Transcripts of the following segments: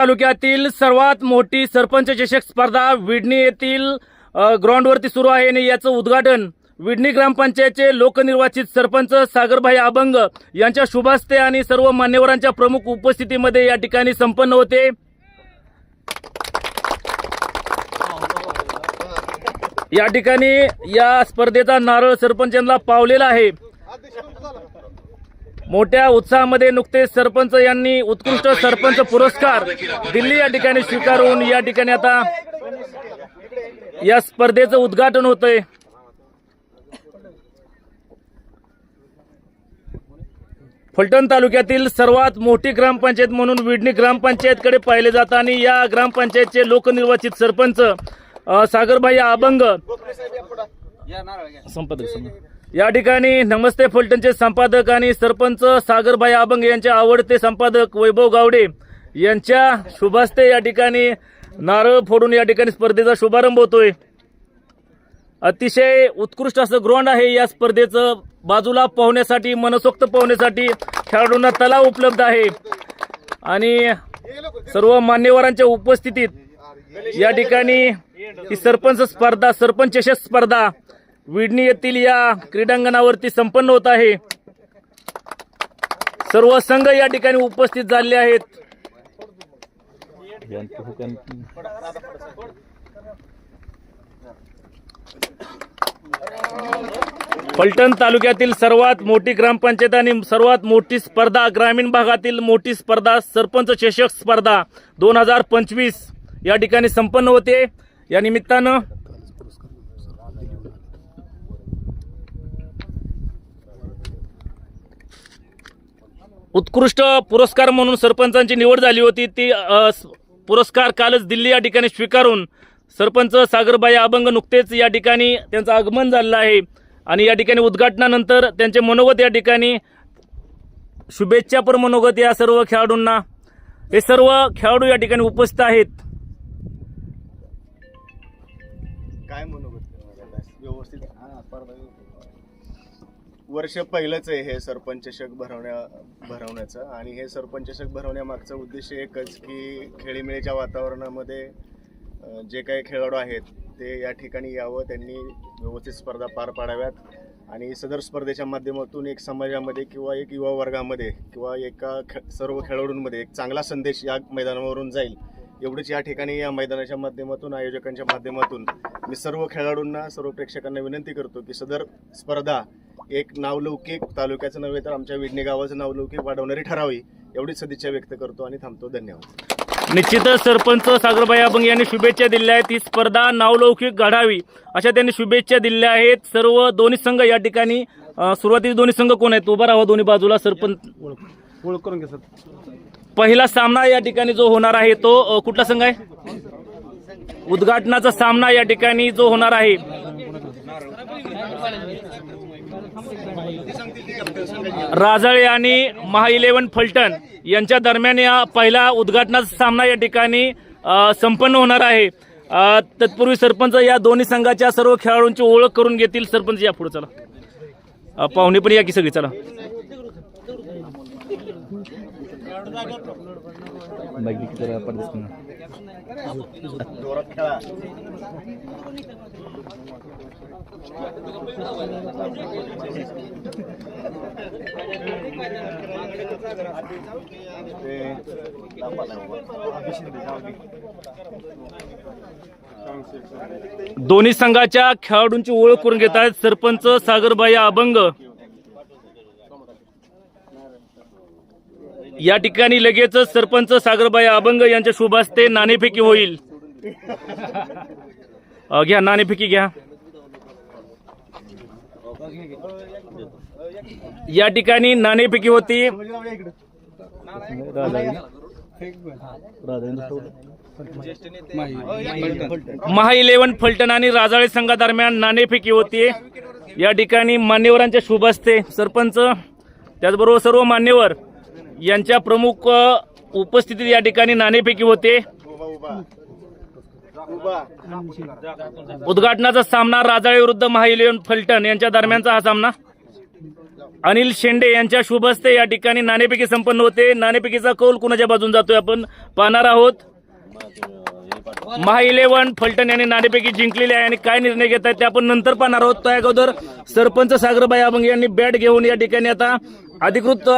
तालुक्यातील सर्वात मोठी सरपंच चषक स्पर्धा विडणी येथील ग्राउंडवरती सुरू आहे आणि याचं उद्घाटन विडणी ग्रामपंचायतचे लोकनिर्वाचित सरपंच सागरभाई अभंग यांच्या शुभास्ते आणि सर्व मान्यवरांच्या प्रमुख उपस्थितीमध्ये या ठिकाणी संपन्न होते. या ठिकाणी या स्पर्धेचा नारळ सरपंचांना पावलेला आहे. मोठ्या उत्साहामध्ये नुकतेच सरपंच यांनी उत्कृष्ट सरपंच पुरस्कार दिल्ली या ठिकाणी स्वीकारून या ठिकाणी आता या स्पर्धेचं उद्घाटन होतंय. फलटण तालुक्यातील सर्वात मोठी ग्रामपंचायत म्हणून विडणी ग्रामपंचायतकडे पाहिले जातं आणि या ग्रामपंचायतचे लोकनिर्वाचित सरपंच सागरभाई अभंग. संपादक या ठिकाणी नमस्ते फलटणचे संपादक आणि सरपंच सागरभाई अभंग यांचे आवडते संपादक वैभव गावडे यांच्या शुभास्ते या ठिकाणी नारळ फोडून या ठिकाणी स्पर्धेचा शुभारंभ होतोय. अतिशय उत्कृष्ट असं ग्राउंड आहे या स्पर्धेचं. बाजूला पोहण्यासाठी मनसोक्त पोहण्यासाठी खेळाडूंना तलाव उपलब्ध आहे. आणि सर्व मान्यवरांच्या उपस्थितीत या ठिकाणी ही सरपंच स्पर्धा सरपंच चषक स्पर्धा विडणी येथील या क्रीडांगणावरती संपन्न होत आहे. सर्व संघ या ठिकाणी उपस्थित झाले आहेत. पलटण तालुक्यातील सर्वात मोठी ग्रामपंचायत आणि सर्वात मोठी स्पर्धा ग्रामीण भागातील मोठी स्पर्धा सरपंच चषक स्पर्धा दोन हजार पंचवीस या ठिकाणी संपन्न होते. या निमित्तानं उत्कृष्ट पुरस्कार म्हणून सरपंचांची निवड झाली होती. ती पुरस्कार कालच दिल्ली या ठिकाणी स्वीकारून सरपंच सागरबाई अभंग नुकतेच या ठिकाणी त्यांचं आगमन झालेलं आहे. आणि या ठिकाणी उद्घाटनानंतर त्यांचे मनोगत या ठिकाणी शुभेच्छापर मनोगत या सर्व खेळाडूंना. हे सर्व खेळाडू या ठिकाणी उपस्थित आहेत. वर्ष पहिलंच आहे हे सरपंचषक भरवण्या भरवण्याचं. आणि हे सरपंचषक भरवण्यामागचा उद्देश एकच की खेळीमेळीच्या वातावरणामध्ये जे काही खेळाडू आहेत ते या ठिकाणी यावं त्यांनी व्यवस्थित स्पर्धा पार पाडाव्यात. आणि सदर स्पर्धेच्या माध्यमातून एक समाजामध्ये किंवा एक युवा वर्गामध्ये किंवा एका खे सर्व खेळाडूंमध्ये एक चांगला संदेश या मैदानावरून जाईल. एवढंच या ठिकाणी या मैदानाच्या माध्यमातून आयोजकांच्या माध्यमातून मी सर्व खेळाडूंना सर्व प्रेक्षकांना विनंती करतो की सदर स्पर्धा एक नावलौकिक तालुक्याचं नव्हे तर आमच्या विडणी गावाचं नावलौकिक वाढवणारी ठरावी एवढीच सदिच्छा व्यक्त करतो आणि थांबतो. धन्यवाद. निश्चितच सरपंच सागरबाई अभंग यांनी शुभेच्छा दिल्या आहेत. ही स्पर्धा नावलौकिक घडावी अशा त्यांनी शुभेच्छा दिल्या आहेत. सर्व दोन्ही संघ या ठिकाणी अ, सुरुवातीचे दोन्ही संघ कोण आहेत? उभा राहा दोन्ही बाजूला सरपंच. ओळख करून घ्या सर. पहिला सामना या ठिकाणी जो होणार आहे तो अ, कुठला संघ आहे? उद्घाटनाचा सामना या ठिकाणी जो होणार आहे. राजळे आणि महा इलेव्हन फलटण यांच्या दरम्यान या पहिला उद्घाटनाचा सामना या ठिकाणी संपन्न होणार आहे. तत्पूर्वी सरपंच या दोन्ही संघाच्या सर्व खेळाडूंची ओळख करून घेतील. सरपंच या पुढे चला. पाहुणे पण या की सगळी चला. जोरात खेळा दोन्ही संघाच्या खेळाडूंची ओळख करून घेत आहेत सरपंच सागरबाई अभंग. या ठिकाणी लगेचच सरपंच सागरबाई अभंग यांच्या शुभास्ते नाणेफेकी होईल. घ्या नाणेफेकी घ्या. या ठिकाणी नाणेफेकी होती. महा इलेव्हन फलटण आणि राजाळे संघादरम्यान नाणेफेकी होती. या ठिकाणी मान्यवरांच्या शुभ असते सरपंच त्याचबरोबर सर्व मान्यवर यांच्या प्रमुख उपस्थितीत या ठिकाणी नाणेफेकी होते. उद्घाटनाचा सामना राजाळे विरुद्ध महा इलेव्हन फलटण यांच्या दरम्यानचा हा सामना. अनिल शेंडे यांच्या शुभ हस्ते या ठिकाणी नाणेफेकी संपन्न होते. नाणेफेकीचा कौल कुणाच्या बाजून जातोय आपण पाहणार आहोत. महा इलेव्हन फलटण यांनी नाणेफेकी जिंकलेली आहे आणि काय निर्णय घेत आहेत ते आपण नंतर पाहणार आहोत. त्या अगोदर सरपंच सागरबाई अभंग यांनी बॅट घेऊन या ठिकाणी आता अधिकृत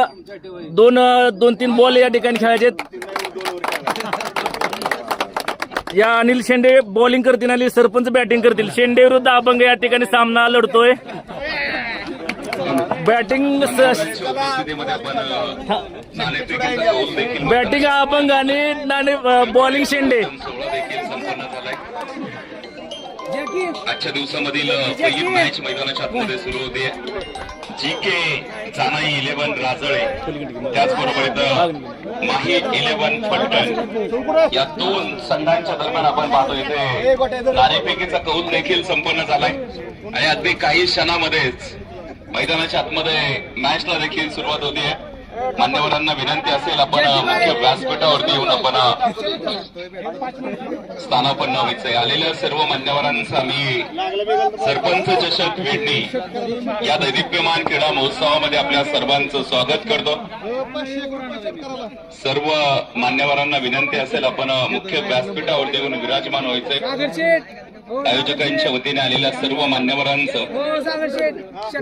दोन दोन तीन बॉल या ठिकाणी खेळायचे या अनिल शेंडे बॉलिंग करतील आणि सरपंच बॅटिंग करतील. शेंडे विरुद्ध अभंग या ठिकाणी सामना लढतोय. बॅटिंग बॅटिंग अभंग आणि नाणे बॉलिंग शेंडे. आजच्या दिवसामधील पहिली मॅच मैदानाच्या आतमध्ये सुरू होते जी के जानाई इलेव्हन राजळे. त्याचबरोबर इथं माही इलेव्हन फलटण या दोन संघांच्या दरम्यान आपण पाहतो इथे नाणेफेकीचा कौल देखील संपन्न झालाय. आणि अगदी काही क्षणामध्येच मैदानाच्या आतमध्ये मॅचला देखील सुरुवात होते मान्यवरांना विनंती असेल आपण मुख्य व्यासपीठावरती येऊन आपण स्थानापन्न व्हायचंय आलेल्या सर्व मान्यवरांचं मी सरपंच चषक वेडणी या दैदिप्यमान क्रीडा महोत्सवामध्ये आपल्या सर्वांचं स्वागत करतो. सर्व मान्यवरांना विनंती असेल आपण मुख्य व्यासपीठावरती येऊन विराजमान व्हायचंय आयोजकांच्या वतीने आलेल्या सर्व मान्यवरांचं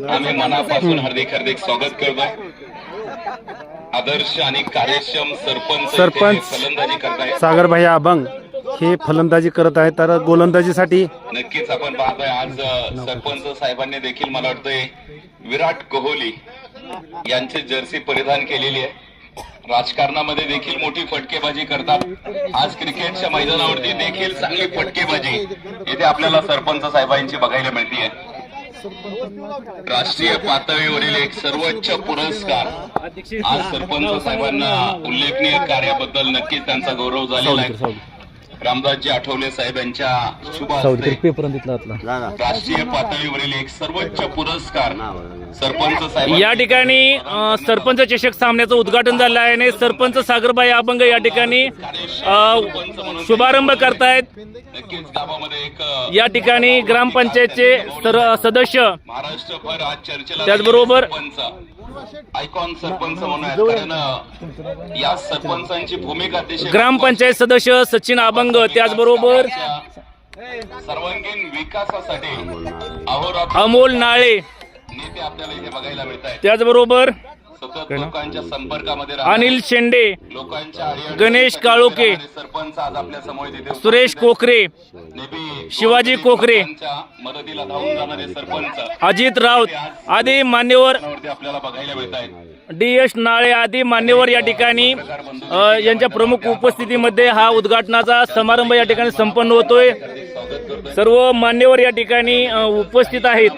आम्ही मनापासून हार्दिक हार्दिक स्वागत करतोय. आदर्श आणि कार्यक्षम सरपंच सरपंच. फलंदाजी करताय सागरभाई अभंग हे फलंदाजी करत आहेत तर गोलंदाजीसाठी नक्कीच आपण पाहतोय आज सरपंच साहेबांनी देखील मला वाटतंय विराट कोहली यांची जर्सी परिधान केलेली आहे. राजकारणामध्ये देखील मोठी फटकेबाजी करतात. आज क्रिकेटच्या मैदानावरती देखील चांगली फटकेबाजी इथे आपल्याला सरपंच साहेबांची बघायला मिळते राष्ट्रीय पातळीवरील एक सर्वोच्च पुरस्कार. आज सरपंच साहेबांना उल्लेखनीय कार्याबद्दल नक्कीच त्यांचा गौरव झालेला आहे. रामदासजी आठवले साहेब यांच्या शुभ हस्ते राष्ट्रीय पातळीवरील एक सर्वोच्च पुरस्कार सरपंच साहेब या ठिकाणी अ, सरपंच चषक सामन्याचं उद्घाटन झालं आहे आणि सरपंच सागरबाई अभंग या ठिकाणी अ, शुभारंभ करतायत. नक्कीच गावामध्ये एक अ, या ठिकाणी ग्रामपंचायतचे सर- सदस्य महाराष्ट्रभर आज चर्चेला त्याचबरोबर- सरपंच. आयकॉन सरपंच म्हणून आहेत. कारण अ, या सरपंचांची भूमिका अतिशय ग्रामपंचायत सदस्य सचिन अभंग त्याचबरोबर सर्वांगीण विकासासाठी अहोरात्र अमोल नाळे. नेते आपल्याला इथे बघायला मिळत आहेत त्याचबरोबर लोकांच्या संपर्कामध्ये राहणारे, अनिल शेंडे लोकांच्या गणेश करणारे सरपंच आज आपल्यासमोर सुरेश कोकरे शिवाजी कोकरे, मदतीला धावून जाणारे सरपंच. अजित राऊत आदी मान्यवर आपल्याला बघायला मिळत आहेत डी एस नाळे आदी मान्यवर या ठिकाणी यांच्या प्रमुख उपस्थितीमध्ये हा उद्घाटनाचा समारंभ या ठिकाणी संपन्न होतोय. सर्व मान्यवर या ठिकाणी उपस्थित आहेत.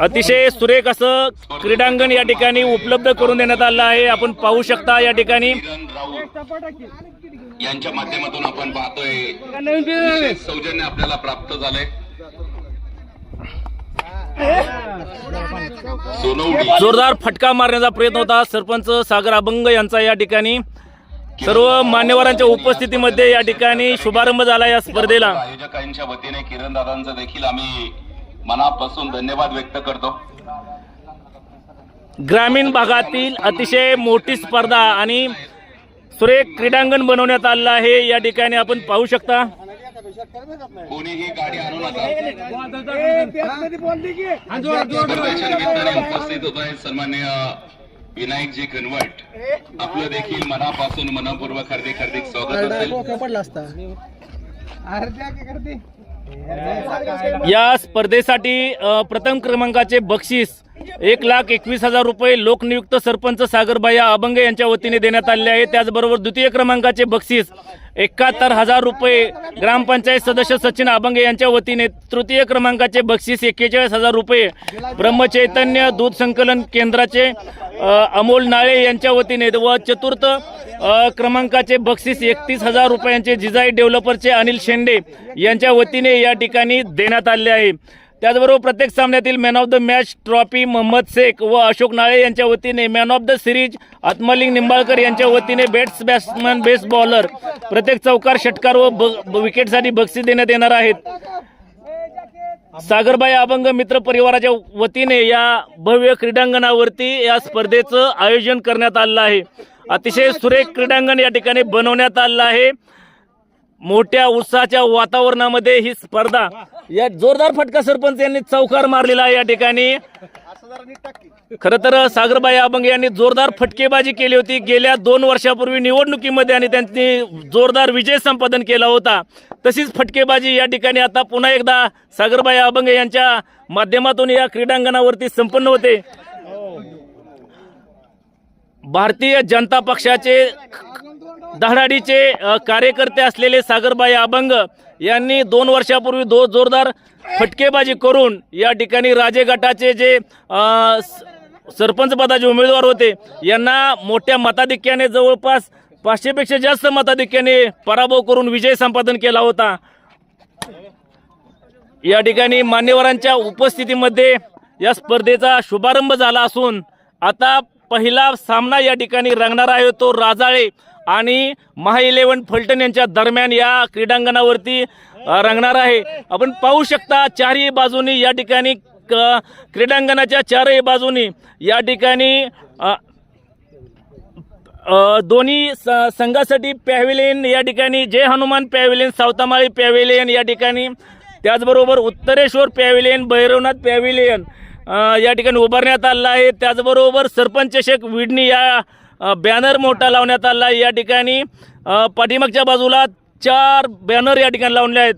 अतिशय सुरेख असं क्रीडांगण या ठिकाणी उपलब्ध करून देण्यात आलं आहे. आपण पाहू शकता या ठिकाणी. यांच्या माध्यमातून आपण पाहतोय सौजन्य आपल्याला प्राप्त झालंय. जोरदार फटका मारण्याचा प्रयत्न होता. सरपंच सागर अभंग यांचा या ठिकाणी. सर्व मान्यवरांच्या उपस्थितीमध्ये या ठिकाणी शुभारंभ झाला या स्पर्धेला. आयोजकांच्या वतीने किरण दादांचं देखील आम्ही मनापासून धन्यवाद व्यक्त करतो. ग्रामीण भागातील अतिशय मोठी स्पर्धा आणि सुरेख क्रीडांगण बनवण्यात आलेलं आहे. या ठिकाणी आपण पाहू शकता. कोणीही गाडी आणू नका. उपस्थित होत आहे सन्मान्य विनायकजी कनवट आपलं देखील मनापासून मनपूर्वक हार्दिक हार्दिक स्वागत असेल. पडला असता या स्पर्धेसाठी प्रथम क्रमांकाचे बक्षीस एक लाख एकवीस हजार रुपये लोकनियुक्त सरपंच सागरबाया अभंग यांच्या वतीने देण्यात आले आहे. त्याचबरोबर द्वितीय क्रमांकाचे बक्षीस एकाहत्तर हजार रुपये ग्रामपंचायत सदस्य सचिन अभंगे यांच्या वतीने तृतीय क्रमांकाचे बक्षीस एक्केचाळीस हजार रुपये ब्रह्मचैतन्य दूध संकलन केंद्राचे अमोल नाळे यांच्या वतीने व चतुर्थ क्रमांकाचे बक्षीस एकतीस हजार रुपयांचे जिजाई डेव्हलपरचे अनिल शेंडे यांच्या वतीने या ठिकाणी देण्यात आले आहे. त्याचबरोबर प्रत्येक सामन्यातील man of the match trophy Mohammed Shaikh व अशोक नाळे यांच्या वतीने man of the series Atmaling Nimbalkar यांच्या वतीने बेट्स बॅट्समॅन बेस्ट बॉलर प्रत्येक चौकार षटकार व ब- विकेटसाठी बक्षीस देण्यात येणार आहेत. सागरबाई अभंग मित्र परिवाराच्या वतीने या भव्य क्रीडांगणावरती या स्पर्धेचं आयोजन करण्यात आलेलं आहे. अतिशय सुरेख क्रीडांगण या ठिकाणी बनवण्यात आलेलं आहे. मोठ्या उत्साहाच्या वातावरणामध्ये ही स्पर्धा या जोरदार फटका सरपंच यांनी चौकार मारलेला या ठिकाणी. खरं तर सागरबाई अभंग यांनी जोरदार फटकेबाजी केली होती. गेल्या दोन वर्षापूर्वी निवडणुकीमध्ये आणि त्यांनी जोरदार विजय संपादन केला होता. तशीच फटकेबाजी या ठिकाणी आता पुन्हा एकदा सागरबाई अभंग यांच्या माध्यमातून या क्रीडांगणावरती संपन्न होते. भारतीय जनता पक्षाचे धडाडीचे कार्यकर्ते असलेले सागरबाई अभंग यांनी दोन वर्षापूर्वी दो जोरदार फटकेबाजी करून या ठिकाणी राजे गटाचे जे स- सरपंच पदाचे उमेदवार होते यांना मोठ्या मताधिक्याने जवळपास पाचशेपेक्षा जास्त मताधिक्याने पराभव करून विजय संपादन केला होता. या ठिकाणी मान्यवरांच्या उपस्थितीमध्ये या स्पर्धेचा शुभारंभ झाला असून आता पहिला सामना या ठिकाणी रंगणार आहे तो राजाळे आणि महा इलेव्हन फलटण यांच्या दरम्यान या क्रीडांगणावरती रंगणार आहे. आपण पाहू शकता चारही बाजूनी या ठिकाणी क- क्रीडांगणाच्या चारही बाजूनी या ठिकाणी दोन्ही संघासाठी पॅव्हिलियन या ठिकाणी जय हनुमान पॅव्हिलियन सावतामाळी पॅव्हिलियन या ठिकाणी त्याचबरोबर उत्तरेश्वर पॅव्हिलियन भैरवनाथ पॅव्हिलियन या ठिकाणी उभारण्यात आलं आहे. त्याचबरोबर सरपंच शेख विडणी या बॅनर मोठा लावण्यात आला आहे या ठिकाणी. पाठीमागच्या बाजूला चार बॅनर या ठिकाणी लावले आहेत.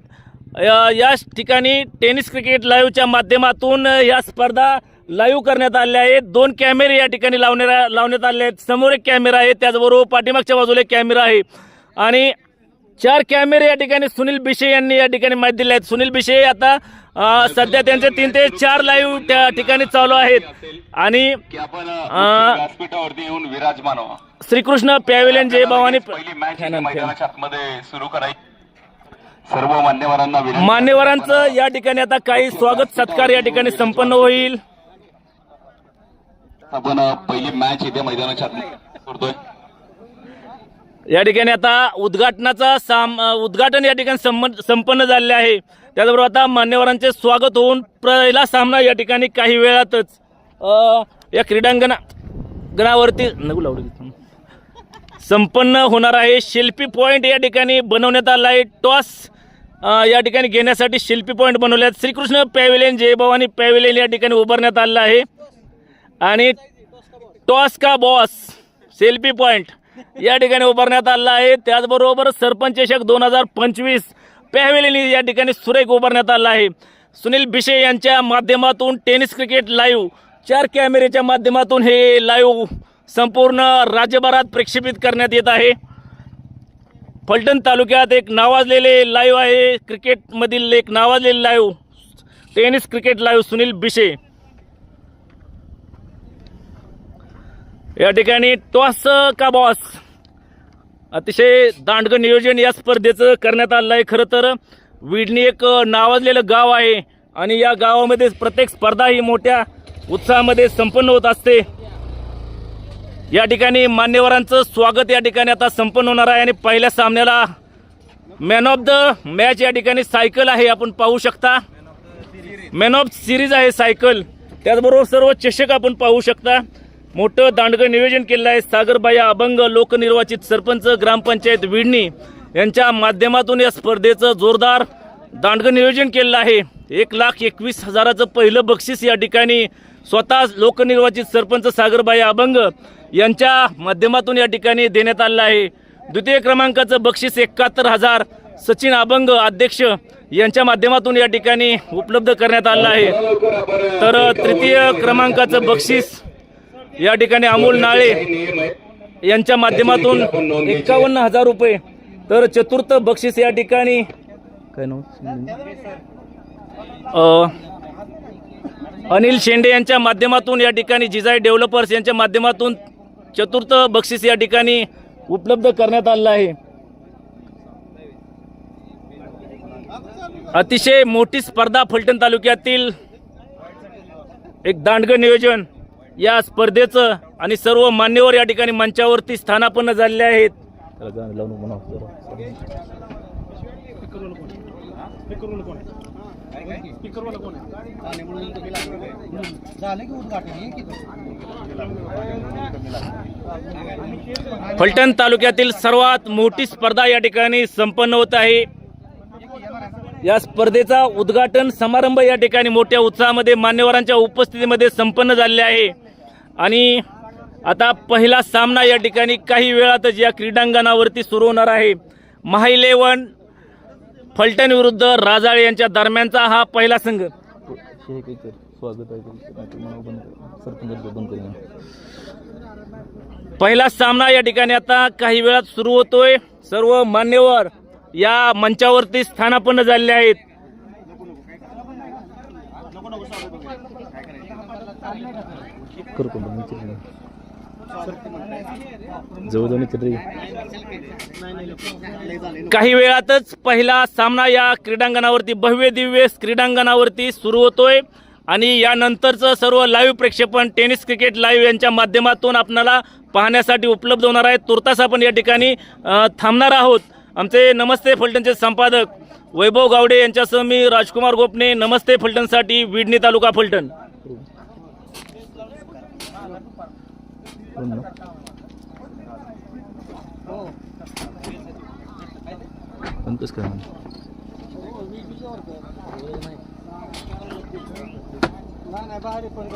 या ठिकाणी टेनिस क्रिकेट लाईव्हच्या माध्यमातून या स्पर्धा लाईव्ह करण्यात आल्या आहेत. दोन कॅमेरे या ठिकाणी लावण्या लावण्यात आले आहेत. समोर एक कॅमेरा आहे त्याचबरोबर पाठीमागच्या बाजूला एक कॅमेरा आहे. आणि चार कॅमेरे या ठिकाणी सुनील बिशे यांनी या ठिकाणी माहिती दिली आहेत. सुनील बिशे आता सध्या त्यांचे तीन ते चार लाईव्ह त्या ठिकाणी चालू आहेत. आणि श्रीकृष्ण पॅव्हिलियन जय भवानी सुरू करायची सर्व मान्यवरांना मान्यवरांचं या ठिकाणी आता काही स्वागत सत्कार या ठिकाणी संपन्न होईल. आपण पहिली मॅच इथे मैदानाच्या आतमध्ये करतोय. या ठिकाणी आता उद्घाटनाचा साम उद्घाटन या ठिकाणी संपन्न संपन्न झालेले आहे. त्याचबरोबर आता मान्यवरांचे स्वागत होऊन पहिला सामना या ठिकाणी काही वेळातच या क्रीडांगणा गणावरती नको लावलं संपन्न होणार आहे. शिल्पी पॉईंट या ठिकाणी बनवण्यात आला आहे. टॉस या ठिकाणी घेण्यासाठी शिल्पी पॉईंट बनवले आहेत श्रीकृष्ण पॅव्हिलियन जय भवानी पॅव्हिलियन या ठिकाणी उभारण्यात आलं आहे. आणि टॉस का बॉस? सेल्फी पॉईंट या ठिकाणी उभारण्यात आला आहे. त्याचबरोबर सरपंच चषक दोन हजार पंचवीस पॅव्हेलियन या ठिकाणी सुरेख उभारण्यात आला आहे. सुनील बिशे यांच्या माध्यमातून टेनिस क्रिकेट लाईव्ह चार कॅमेरेच्या माध्यमातून हे लाईव्ह संपूर्ण राज्यभरात प्रक्षेपित करण्यात येत आहे. फलटण तालुक्यात एक नावाजलेले लाईव्ह आहे. क्रिकेटमधील एक नावाजलेले live tennis cricket live Sunil Bishe या ठिकाणी टॉस का बॉस अतिशय दांडगं नियोजन या स्पर्धेचं करण्यात आलं आहे खरं तर विडणी एक नावाजलेलं गाव आहे आणि या गावामध्ये प्रत्येक स्पर्धा ही मोठ्या उत्साहामध्ये संपन्न होत असते. या ठिकाणी मान्यवरांचं स्वागत या ठिकाणी आता संपन्न होणार आहे आणि पहिल्या सामन्याला मॅन ऑफ द मॅच या ठिकाणी सायकल आहे. आपण पाहू शकता. मॅन ऑफ सिरीज आहे सायकल. त्याचबरोबर सर्व चषक आपण पाहू शकता. मोठं दांडगं नियोजन केलेलं आहे. सागरबाई अभंग लोकनिर्वाचित सरपंच ग्रामपंचायत विडणी यांच्या माध्यमातून या स्पर्धेचं जोरदार दांडगं नियोजन केलेलं आहे. एक लाख एकवीस हजाराचं पहिलं बक्षीस या ठिकाणी स्वतः लोकनिर्वाचित सरपंच सागरबाई अभंग यांच्या माध्यमातून या ठिकाणी देण्यात आलेलं आहे. द्वितीय क्रमांकाचं बक्षीस एकाहत्तर हजार सचिन अभंग अध्यक्ष यांच्या माध्यमातून या ठिकाणी उपलब्ध करण्यात आलं आहे. तर तृतीय क्रमांकाचं बक्षीस या ठिकाणी अमोल नाळे यांच्या माध्यमातून एकावन्न हजार रुपये तर चतुर्थ बक्षीस या ठिकाणी काय नाव? अ, अनिल शेंडे यांच्या माध्यमातून या ठिकाणी जिजाई डेव्हलपर्स यांच्या माध्यमातून चतुर्थ बक्षीस या ठिकाणी उपलब्ध करण्यात आलेलं आहे. अतिशय मोठी स्पर्धा फलटण तालुक्यातील एक दांडगं नियोजन या स्पर्धेचं आणि सर्व मान्यवर या ठिकाणी मंचावरती स्थानापन्न झालेले आहेत. फलटण तालुक्यातील सर्वात मोठी स्पर्धा या ठिकाणी संपन्न होत आहे. या स्पर्धेचा उद्घाटन समारंभ या ठिकाणी मोठ्या उत्साहामध्ये मान्यवरांच्या उपस्थितीमध्ये संपन्न झालेले आहे. आणि आता पहिला सामना या ठिकाणी काही वेळातच या क्रीडांगणावरती सुरू होणार आहे. महा इलेव्हन फलटण विरुद्ध राजाळे यांच्या दरम्यानचा हा पहिला संघ. पहिला सामना या ठिकाणी आता काही वेळात सुरू होतोय. सर्व मान्यवर या मंचावरती स्थानापन्न झालेले आहेत. करू कोण जवळ जाऊन काही वेळातच पहिला सामना या क्रीडांगणावरती भव्य दिव्य क्रीडांगणावरती सुरू होतोय. आणि यानंतरचं सर्व लाईव्ह प्रक्षेपण टेनिस क्रिकेट लाईव्ह यांच्या माध्यमातून आपणाला पाहण्यासाठी उपलब्ध होणार आहे तुर्तास आपण या ठिकाणी थांबणार आहोत. आमचे नमस्ते फलटणचे संपादक वैभव गावडे यांच्यासह मी राजकुमार गोपने नमस्ते फलटणसाठी विडणी तालुका फलटण. पंकज काय नाही नाही बाहेर पण